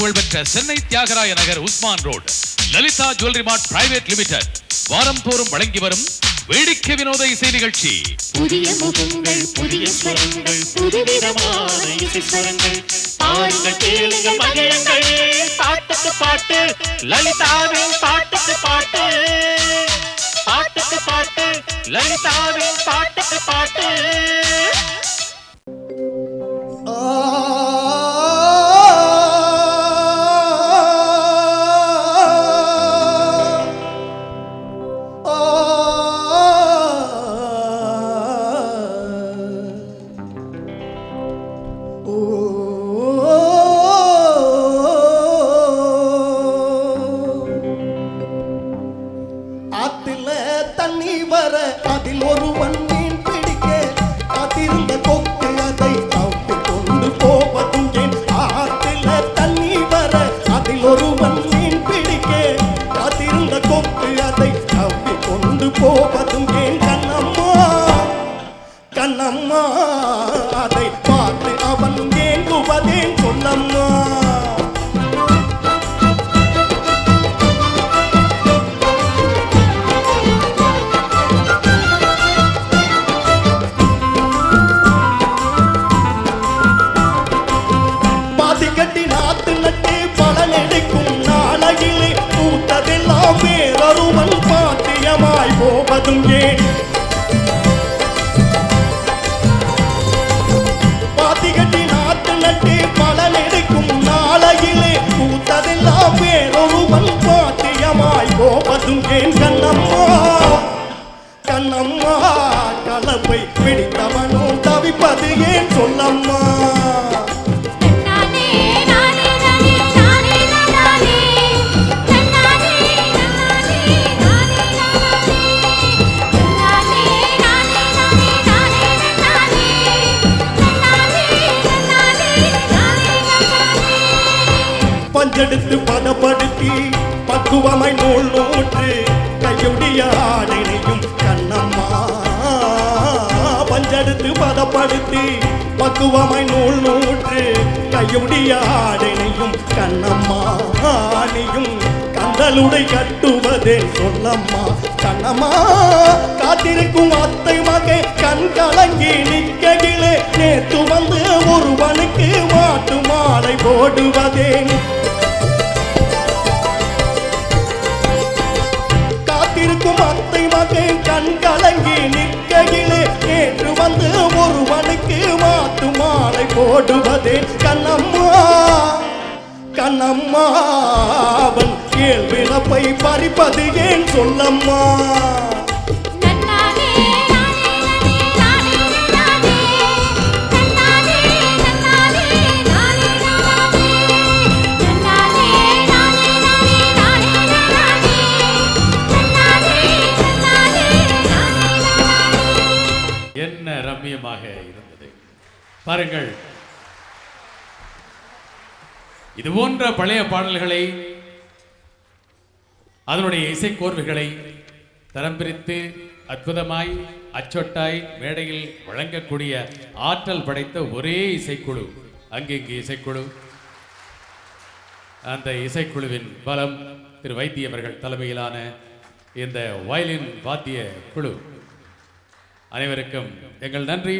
புகழ்பெற்ற Chennai Thyagaraya Nagar Usman road. Lalitha jewellery mart private limited. வாரம் தோறும் வழங்கி வரும் வேடிக்கை வினோத இசை நிகழ்ச்சி. புதிய முகங்கள் புதிய ஸ்வரங்கள் புதுவிதமான இசை ஸ்வரங்கள். பாருங்கள் கேளுங்கள் மகிழுங்கள். பாட்டுக்கு பாட்டு லலிதாவின் பாட்டுக்கு பாட்டு. பாட்டுக்கு பாட்டு லலிதாவின் பாட்டுக்கு பாட்டு. சொல்லம்மா. கலப்பை பிடித்தவனும் தவிப்பது ஏன் சொல்லம்மா? பஞ்செடுத்து பதப்படுத்தி பக்குவமாய் நூல் நூற்று கையுடைய ஆடை பதப்படுத்தி பக்குவமை நூல் நூற்று கையுடைய ஆடினையும் கண்ணம்மா கந்தலுடை கட்டுவதே சொல்லம்மா. கண்ணம்மா காத்திருக்கும் அத்தை மகே கண் கலங்கி நிற்கையிலே நேற்று வந்து ஒருவனுக்கு மாட்டு மாலை போடுவதே. காத்திருக்கும் அத்தை மகே கண் கலங்கி நிற்கையிலே நேற்று வந்து ஒருவனுக்கு மாத்து மாலை போடுவதே கண்ணம்மா. கண்ணம்மா அவன் கேள்விழப்பை பறிப்பது ஏன் சொல்லம்மா? பாருங்கள். இது போன்ற பழைய பாடல்களை அதனுடைய இசைக்கோர்வைகளை தரம் பிரித்து அற்புதமாய் அச்சொட்டாய் மேடையில் வழங்கக்கூடிய ஆற்றல் படைத்த ஒரே இசைக்குழு. அங்கிங்கு இசைக்குழு. அந்த இசைக்குழுவின் பலம் திரு வைத்தியவர்கள் தலைமையிலான இந்த வயலின் வாத்திய குழு. அனைவருக்கும் எங்கள் நன்றி.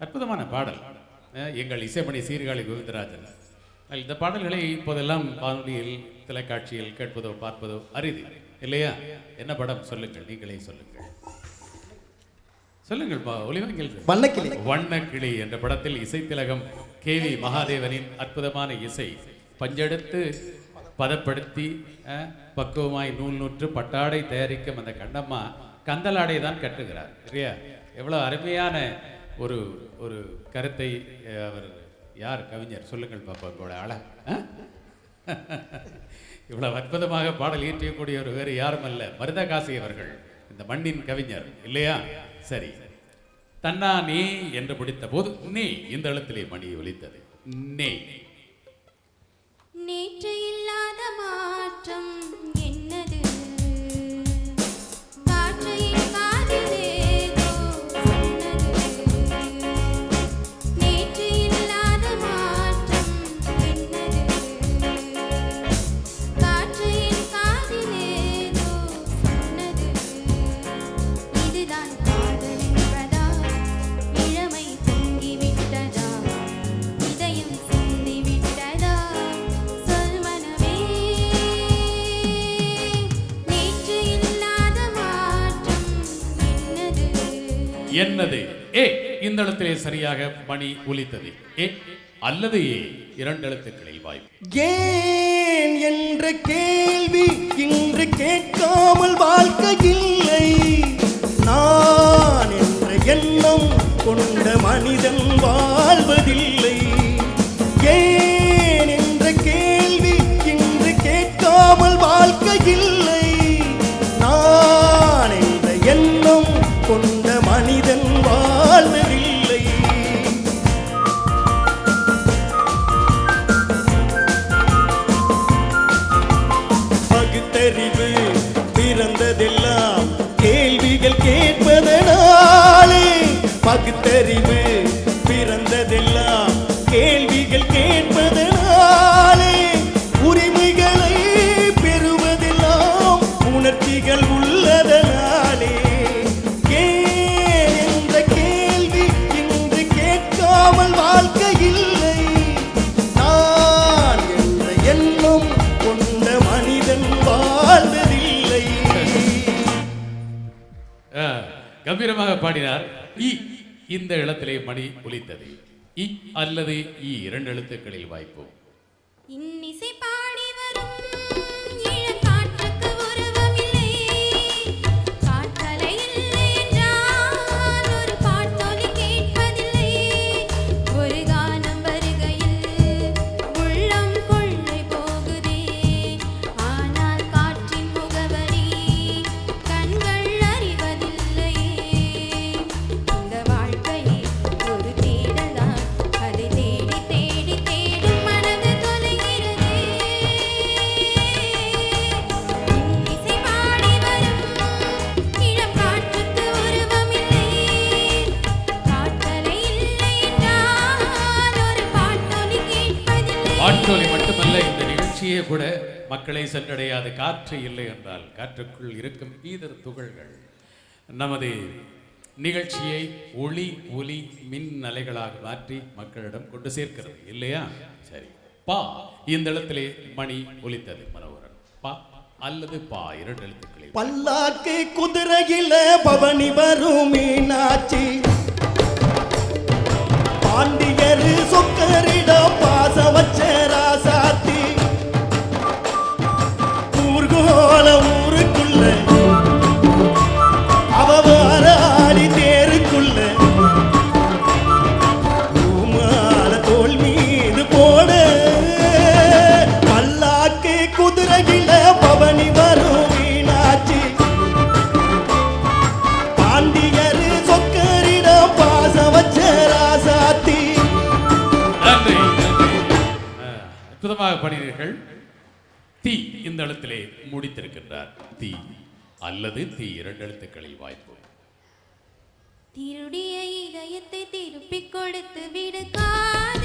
அற்புதமான பாடல். எங்கள் இசைமணி சீர்காழி கோவிந்தராஜன். இந்த பாடல்களை இப்போதெல்லாம் வானொலியில் தொலைக்காட்சியில் கேட்பதோ பார்ப்பதோ அரிது. இல்லையா? என்ன படம்? சொல்லுங்கள். நீங்களே சொல்லுங்கள். சொல்லுங்கள் பா, ஒலிவங்கள் வண்ணக்கிளி. வண்ணக்கிளி என்ற படத்தில் இசைத்திலகம் கே வி மகாதேவனின் அற்புதமான இசை. பஞ்செடுத்து பதப்படுத்தி அஹ், பக்குவமாய் நூல் நூற்று பட்டாடை தயாரிக்கும் அந்த கண்ணம்மா கந்தலாடை தான் கட்டுகிறார். இல்லையா எவ்வளவு அருமையான ஒரு ஒரு கருத்தை அவர் யார்? கவிஞர். சொல்லுங்கள் பாப்பா உங்களோட அழ இவ்வளவு அற்புதமாக பாடல் இயற்றக்கூடியவர் வேறு யாரும் அல்ல. மருதகாசி அவர்கள் இந்த மண்ணின் கவிஞர் இல்லையா? சரி. தன்னா நீ என்று பிடித்த போது நீ இந்த இடத்திலே மணி ஒலித்தது. நே. நேற்று இல்லாத மாற்றம் என்னது ஏ இந்த இடத்திலே சரியாக மணி ஒலித்தது. ஏ அல்லது ஏ இரண்டு எழுத்துக்களில் வாய்ப்பு. ஏன் என்ற கேள்வி இன்று கேட்காமல் வாழ்க்கை இல்லை நான் என்ற எண்ணம் கொண்ட மனிதன் வாழ்வதில்லை. பகுத்தறிவு பிறந்ததெல்லாம் கேள்விகள் கேட்பதனாலே உரிமைகளை பெறுவதெல்லாம் உணர்ச்சிகள் உள்ளதனாலே. ஏன் என்ற கேள்வி இன்று கேட்காமல் வாழ்க்கை இல்லை? நான் என்ற எண்ணம் கொண்ட மனிதன் வாழ்ந்ததில்லை கம்பீரமாக பாடினார். இந்த இடத்திலே மணி ஒலித்தது. இ அல்லது இ இரண்டு எழுத்துக்களில் வாய்ப்பு இன்னிசை கேட்பதில்லை. மட்டுமல்ல இந்த நிகழ்ச்சியே கூட மக்களை சென்றடையாது. காற்று இல்லை என்றால் காற்றுக்குள் இருக்கும் ஈதர் துகள்கள். நமது நிகழ்ச்சியை ஒளி ஒலி மின் அலைகளாக மாற்றி மக்களிடம் கொண்டு சேர்க்கிறது. இல்லையா? சரி. பா இந்த இடத்திலே மணி ஒலித்தது மனோகரன். பா அல்லது பா இரண்டு எழுத்துக்களில். பல்லாக்கு குதிரையில பவனி வரும் மீனாட்சி. பாண்டியரு சொக்கரிடம் பாச வச்ச ராசா. முடித்திருக்கின்றார் தீ அல்லது தீ இரண்டு எழுத்துக்களில் வாய்ப்பு. திருடிய இதயத்தை திருப்பிக் கொடுத்து விடு காதலா.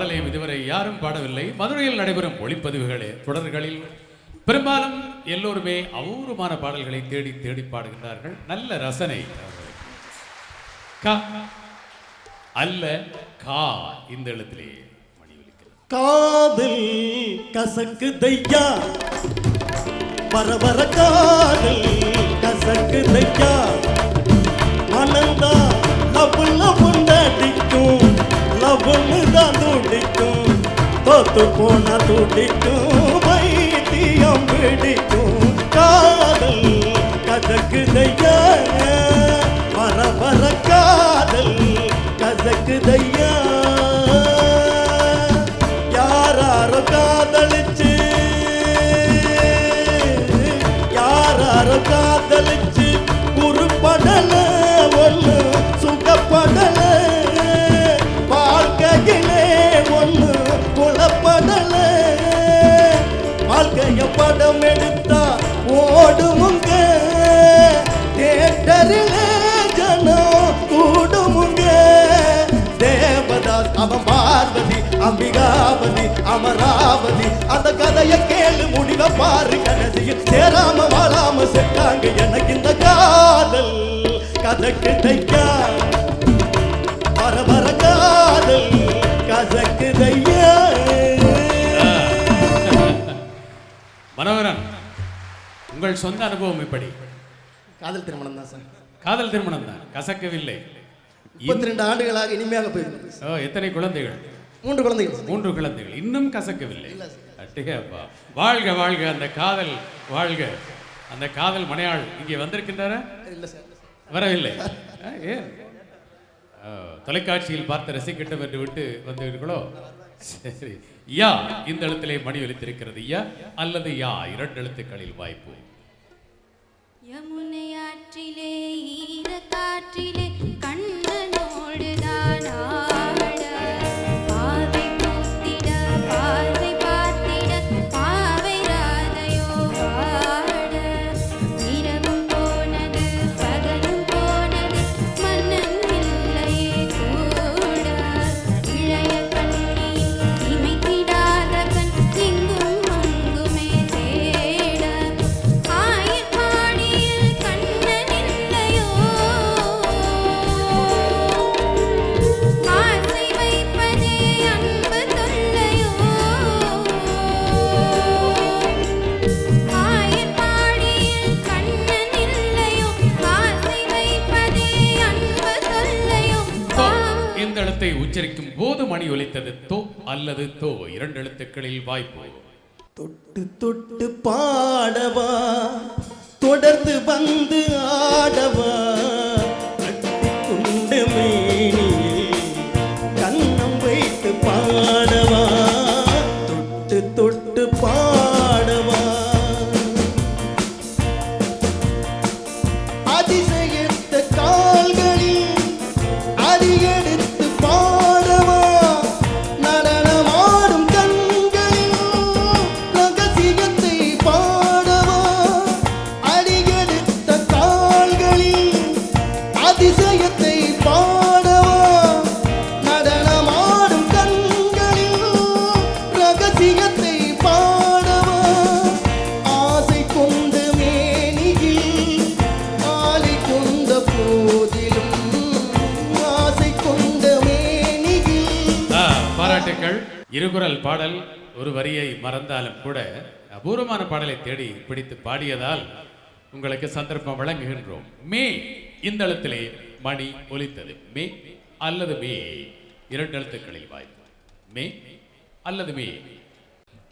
பாடலையும் இதுவரை யாரும் பாடவில்லை. மதுரையில் நடைபெறும் ஒளிப்பதிவுகளே தொடர்களில். பெரும்பாலும் எல்லோருமே அபூர்வமான பாடல்களை தேடி தேடி பாடுகின்றார்கள். நல்ல ரசனை. க அல்ல கா இந்த எழுத்திலே மணி காதல் கசக்கு தையா பரபர வர காதல் கசக்கு தையா அனந்தா லவ் லவ் அடிக்கும். லவ்னு துடிக்கும் தோத்து போன துடிக்கும் வைத்தியம் பிடிக்கும் காதல் கதக்கு தையா வர வர காதல் கதக்கு தையா யாராரோ காதலிச்சு யாராரோ காதலிச்சு உருப்படல ஒன்று சுங்கப்படலை அமராவதி அமராவதி அந்த கதைய கேளு முடிவ பாரு கடைசியில். சேராம வாழாம செட்டாங்க எனக்கு இந்த காதல். கதக்கு தைக்கா வர வர காதல். கசக்கு தையா மனோகரன் உங்கள் சொந்த அனுபவம் எப்படி காதல் திருமணம் தான் சார். காதல் திருமணம் தான். கசக்கவில்லை. முப்பத்தி ரெண்டு ஆண்டுகளாக இனிமையாக போயிருந்தது எத்தனை குழந்தைகள்? மூன்று குழந்தைகள். மூன்று குழந்தைகள். இன்னும் கசக்கவில்லை. அட்டிகப்பா. வாழ்க வாழ்க அந்த காதல் வாழ்க. அந்த காதல் மனையாள் இங்கே வந்திருக்கின்றாரா? இல்ல சார் வரவில்லை. ஆ, ஏன்? தொலைக்காட்சியில் பார்த்து ரசிக்கட்டும் என்று விட்டு வந்தீர்களோ? சரி. யா இந்த எழுத்திலே மணி ஒலித்திருக்கிறது. யா அல்லது யா இரண்டு எழுத்துக்களில் வாய்ப்பு. யமுனை ஆற்றிலே ஈர காற்றிலே கண்ணனோடுதான் உச்சரிக்கும் போது மணி ஒலித்தது தோ அல்லது தோ. இரண்டு எழுத்துக்களில் வாய்ப்பு. தொட்டு தொட்டு பாடவா தொடர்ந்து வந்து ஆடவா. கூட அபூர்வமான பாடலை தேடி பிடித்து பாடியதால் உங்களுக்கு சந்தர்ப்பம் வழங்குகின்றோம். மே இந்த எழுத்திலே மணி ஒலித்தது. மே அல்லது மே இரண்டு எழுத்துக்களில் வாய்ப்பு. மே அல்லது மே.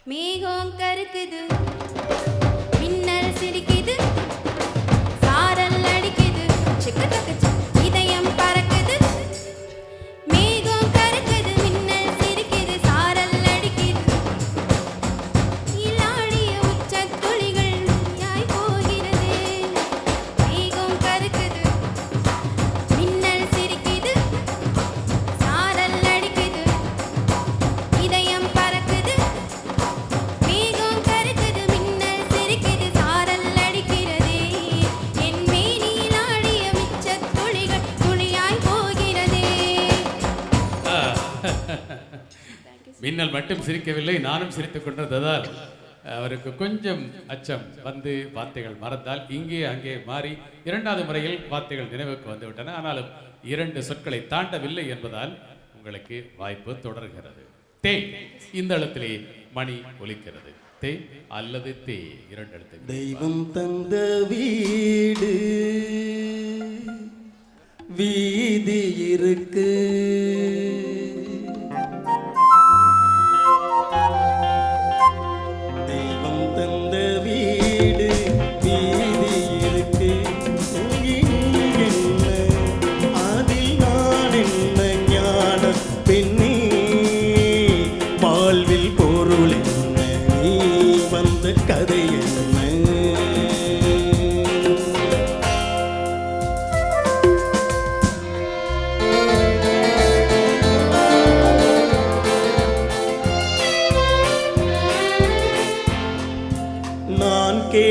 மேகம் கருக்குது மின்னல் சிரிக்குது மின்னல் மட்டும் சிரிக்கவில்லை நானும் சிரித்துக் கொண்டிருந்ததால் அவருக்கு கொஞ்சம் அச்சம் வந்து வார்த்தைகள் மறந்தால் இங்கே அங்கே மாறி இரண்டாவது முறையில் வார்த்தைகள் நினைவுக்கு வந்துவிட்டன. ஆனாலும் இரண்டு சொற்களை தாண்டவில்லை என்பதால் உங்களுக்கு வாய்ப்பு தொடர்கிறது. தே இந்த இடத்திலே மணி ஒலிக்கிறது. தே அல்லது தே இரண்டு எழுத்து தெய்வம் தந்த வீடு வீதி இருக்கு.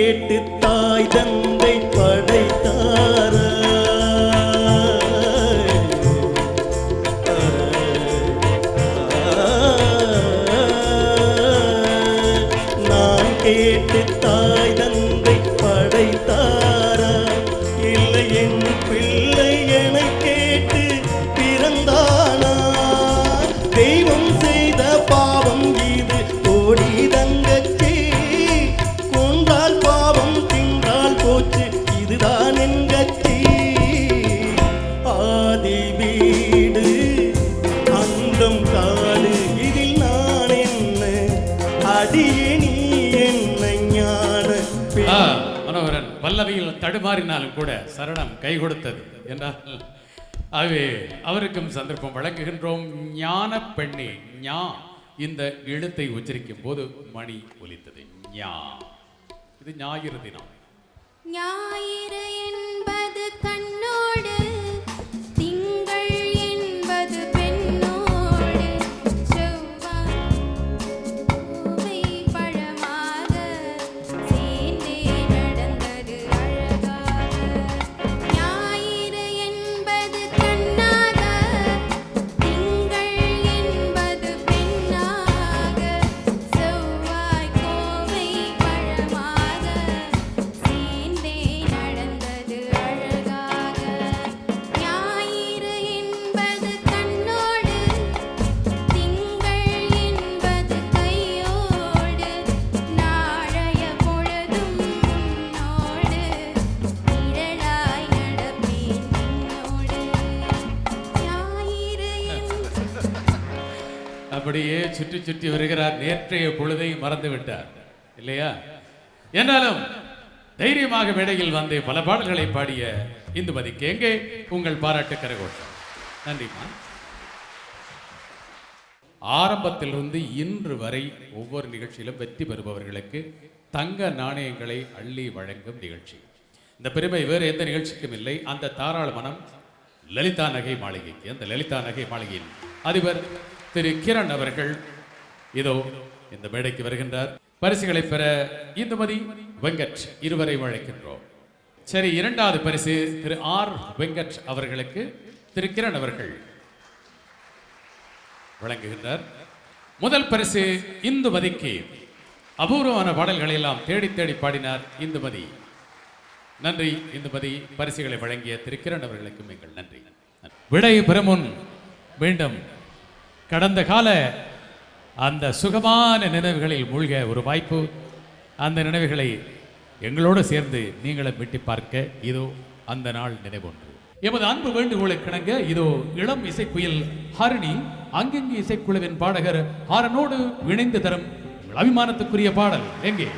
கேட்டு தாய் தந்த மூச்சு இதுதான் என் ஆதி வீடு அங்கம் காடு இதில் நான் என்ன? அடியே நீ என்னை ஞான மனோகரன் வல்லவையில் தடுமாறினாலும் கூட சரணம் கை கொடுத்தது என்றால் ஆகவே அவருக்கும் சந்தர்ப்பம் வழங்குகின்றோம். ஞான பெண்ணே ஞா இந்த எழுத்தை உச்சரிக்கும் போது மணி ஒலித்தது. ஞா. இது ஞாயிறு தினம். ஞாயிறு என்பது கண்ணோடு சுற்றி சுற்றி வருகிறார். நேற்றைய பொழுதை மறந்து விட்டார் இல்லையா? என்னாலும் தைரியமாக மேடையில் வந்து பல பாடல்களை பாடிய இந்துமதிக்கு எங்கே? உங்கள் பாராட்டு கரகோட்டம் நன்றிமா ஆரம்பத்திலிருந்து இன்று வரை ஒவ்வொரு நிகழ்ச்சியிலும் வெற்றி பெறுபவர்களுக்கு தங்க நாணயங்களை அள்ளி வழங்கும் நிகழ்ச்சி. இந்த பெருமை வேறு எந்த நிகழ்ச்சிக்கும் இல்லை. அந்த தாராள மனம் லலிதா நகை மாளிகைக்கு அந்த லலிதா நகை மாளிகையின் அதிபர் திரு கிரண் அவர்கள் இதோ இந்த மேடைக்கு வருகின்றார். பரிசுகளை பெற இந்துமதி வெங்கட் இருவரை வழங்கின்றோம் சரி இரண்டாவது பரிசு திரு ஆர் வெங்கட் அவர்களுக்கு திரு கிரண் அவர்கள் வழங்குகின்றார். முதல் பரிசு இந்துமதிக்கு. அபூர்வமான பாடல்களை எல்லாம் தேடி தேடி பாடினார் இந்துமதி. நன்றி இந்துமதி பரிசுகளை வழங்கிய திருக்கிரண் அவர்களுக்கும் எங்கள் நன்றி. விடை பெறுமுன் மீண்டும் கடந்த கால அந்த சுகமான நினைவுகளில் மூழ்க ஒரு வாய்ப்பு. அந்த நினைவுகளை எங்களோடு சேர்ந்து நீங்களும் வெட்டி பார்க்க இதோ அந்த நாள் நினைவொன்று. எமது அன்பு வேண்டுகோளுக்கிணங்க இதோ இளம் இசைக்குயில் ஹரிணி அங்கங்கு இசைக்குழுவின் பாடகர் ஹாரனோடு இணைந்து தரும் அபிமானத்துக்குரிய பாடல் எங்கே?